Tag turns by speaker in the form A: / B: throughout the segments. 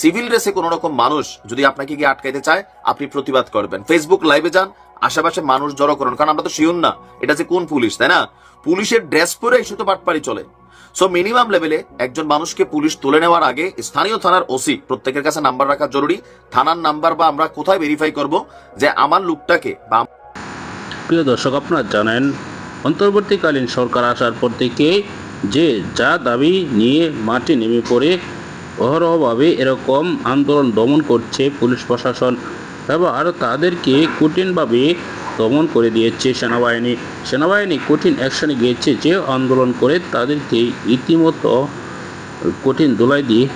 A: Civil রেসে কোন রকম মানুষ যদি আপনাকে গিয়ে আটকাইতে চায়, আপনি প্রতিবাদ করবেন। ফেসবুক লাইভে যান, আশেপাশে মানুষ জড়ো করুন, কারণ আমরা তো শিওর না। এটা যে কোন পুলিশ, তাই না? পুলিশের ড্রেস পরে এই শুধু বাটপারি চলে। সো মিনিমাম লেভেলে একজন মানুষকে পুলিশ তুলে নেওয়ার আগে স্থানীয় থানার ওসি প্রত্যেকের কাছে নাম্বার রাখা জরুরি। থানার নাম্বার বা আমরা কোথায় ভেরিফাই করব যে আমার লোকটাকে বা
B: প্রিয় দর্শক, আপনারা জানেন, অন্তর্বর্তীকালীন সরকার আসার পর থেকে যে যা দাবি নিয়ে মাঠে নেমে পড়ে অহরহভাবে এরকম আন্দোলন দমন করছে পুলিশ প্রশাসন। এবং আরও তাদেরকে কঠিনভাবে দমন করে দিয়েছে সেনাবাহিনী। সেনাবাহিনী কঠিন অ্যাকশনে গিয়েছে যে আন্দোলন করে তাদেরকে ইতিমতো কঠিন দোলাই দিয়ে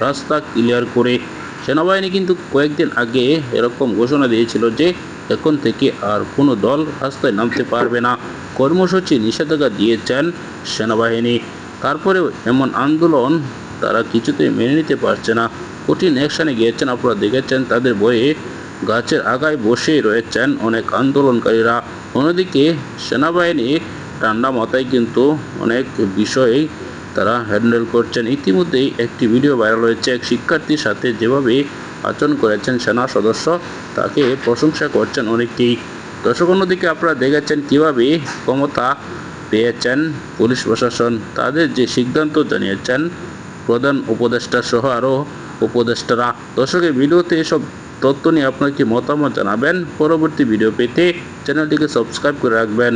B: রাস্তা ক্লিয়ার করে। সেনাবাহিনী কিন্তু কয়েকদিন আগে এরকম ঘোষণা দিয়েছিল যে এখন থেকে আর কোনো দল রাস্তায় নামতে পারবে না। কর্মসূচি নিষেধাজ্ঞা দিয়েছেন সেনাবাহিনী। তারপরেও এমন আন্দোলন তারা কিছুতেই মেনে নিতে পারছে না। কঠিন অ্যাকশনে গিয়েছেন, আপনারা দেখেছেন, তাদের বয়ে গাছের আগায় বসেই রয়েছেন অনেক আন্দোলনকারীরা। অন্যদিকে সেনাবাহিনী ঠান্ডা মাথায় কিন্তু অনেক বিষয়ে তারা হ্যান্ডেল করছেন। ইতিমধ্যেই একটি ভিডিও ভাইরাল হয়েছে। এক শিক্ষার্থীর সাথে যেভাবে আচরণ করেছেন সেনা সদস্য, তাকে প্রশংসা করছেন অনেকেই দর্শক, অন্যদিকে আপনারা দেখেছেন কীভাবে ক্ষমতা পেয়েছেন পুলিশ প্রশাসন। তাদের যে সিদ্ধান্ত জানিয়েছেন প্রধান উপদেষ্টা সহ আরও উপদেষ্টারা দর্শকের ভিডিওতে এসব তথ্য নিয়ে আপনার কি মতামত জানাবেন? পরবর্তী ভিডিও পেতে চ্যানেলটিকে সাবস্ক্রাইব করে রাখবেন।